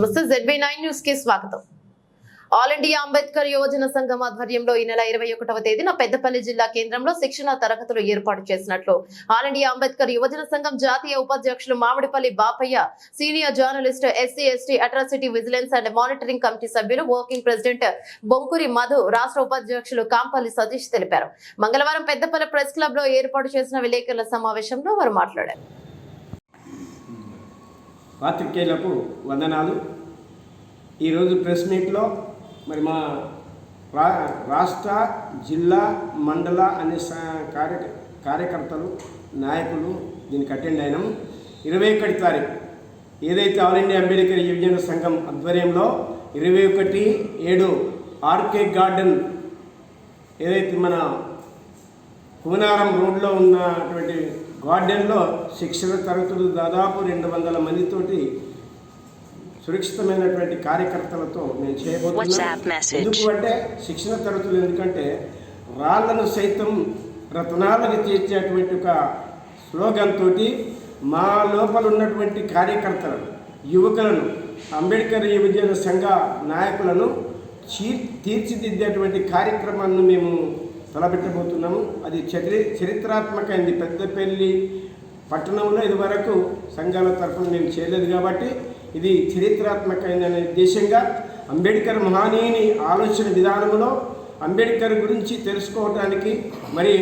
నమస్తే ZB nine న్యూస్కి స్వాగతం. ఆల్ ఇండియా అంబేద్కర్ యువజన సంఘం ఆధ్వర్యంలో ఈ నెల ఇరవై ఒకటవ తేదీన పెద్దపల్లి జిల్లా కేంద్రంలో శిక్షణ తరగతులు ఏర్పాటు చేసినట్లు ఆల్ ఇండియా అంబేద్కర్ యువజన సంఘం జాతీయ ఉపాధ్యక్షులు Mamidipalli Bapayya senior journalist SC ST atrocity vigilance and monitoring committee సభ్యులు వర్కింగ్ ప్రెసిడెంట్ బొంకురి మధు రాష్ట్ర ఉపాధ్యక్షులు కాంపల్లి సతీష్ తెలిపారు. మంగళవారం పెద్దపల్లి ప్రెస్ క్లబ్లో ఏర్పాటు చేసిన విలేకరుల సమావేశంలో వారు మాట్లాడారు. పాత్రికేయులకు వందనాలు. ఈరోజు ప్రెస్ మీట్లో మరి మా రా రాష్ట్ర జిల్లా మండల అనే కార్య కార్యకర్తలు నాయకులు దీనికి అటెండ్ అయినాం. ఇరవై ఒకటి తారీఖు ఏదైతే ఆల్ ఇండియా అంబేద్కర్ యువజన సంఘం ఆధ్వర్యంలో ఇరవై ఒకటి ఏడు ఆర్కే గార్డెన్ ఏదైతే మన కుమనారం రోడ్లో ఉన్నటువంటి గార్డెన్లో శిక్షణ తరగతులు దాదాపు రెండు వందల మందితోటి సురక్షితమైనటువంటి కార్యకర్తలతో నేను చేయబోతున్నాను WhatsApp message. ఎందుకు అంటే శిక్షణ తరగతులు ఎందుకంటే రాళ్ళను సైతం రత్నాలకు తీర్చేటువంటి ఒక స్లోగన్ తోటి మా లోపల ఉన్నటువంటి కార్యకర్తలను యువకులను అంబేద్కర్ యువజన సంఘ నాయకులను చీ తీర్చిదిద్దేటువంటి కార్యక్రమాన్ని మేము తలపెట్టబోతున్నాము. అది చరి చరిత్రాత్మకమైంది. పెద్దపల్లి పట్టణంలో ఇదివరకు సంఘాల తరఫున మేము చేయలేదు కాబట్టి ఇది చరిత్రాత్మకమైననే ఉద్దేశంగా అంబేద్కర్ మహానీయుని ఆలోచన విధానంలో అంబేద్కర్ గురించి తెలుసుకోవడానికి మరి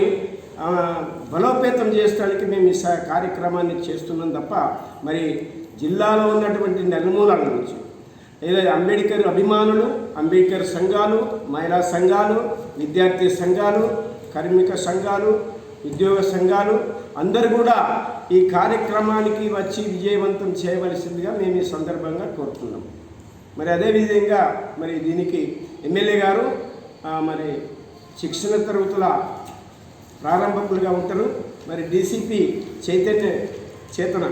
బలోపేతం చేయడానికి మేము ఈ స- కార్యక్రమాన్ని చేస్తున్నాం తప్ప మరి జిల్లాలో ఉన్నటువంటి నలుమూలల నుంచి ఏదైతే అంబేద్కర్ అభిమానులు అంబేద్కర్ సంఘాలు మహిళా సంఘాలు విద్యార్థి సంఘాలు కార్మిక సంఘాలు ఉద్యోగ సంఘాలు అందరూ కూడా ఈ కార్యక్రమానికి వచ్చి విజయవంతం చేయవలసిందిగా మేము ఈ సందర్భంగా కోరుతున్నాం. మరి అదేవిధంగా మరి దీనికి ఎమ్మెల్యే గారు మరి శిక్షణ తరగతుల ప్రారంభకులుగా ఉంటారు. మరి డీసీపీ చైతన్య చేతన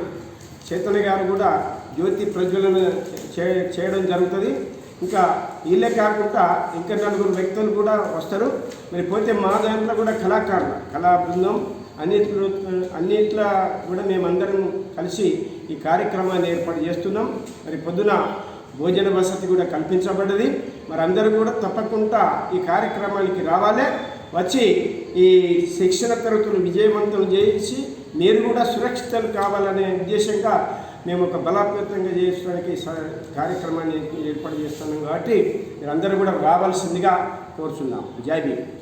చేతన గారు కూడా జ్యోతి ప్రజ్వలన చే- చేయడం జరుగుతుంది. ఇంకా వీళ్ళే కాకుండా ఇంకా నలుగురు వ్యక్తులు కూడా వస్తారు. మరి పోతే మా దాంట్లో కూడా కళాకారులు కళా బృందం అన్నిట్లో అన్నింటిలో కూడా మేమందరం కలిసి ఈ కార్యక్రమాన్ని ఏర్పాటు చేస్తున్నాం. మరి పొద్దున భోజన వసతి కూడా కల్పించబడ్డది. మరి అందరూ కూడా తప్పకుండా ఈ కార్యక్రమానికి రావాలి. వచ్చి ఈ శిక్షణ తరగతులు విజయవంతం చేసి మీరు కూడా సురక్షితం కావాలనే ఉద్దేశంగా మేము ఒక బలోపేతంగా చేయడానికి కార్యక్రమాన్ని ఏర్పాటు చేస్తున్నాం కాబట్టి మీరందరూ కూడా రావాల్సిందిగా కోరుచున్నాం. జై భీమ్.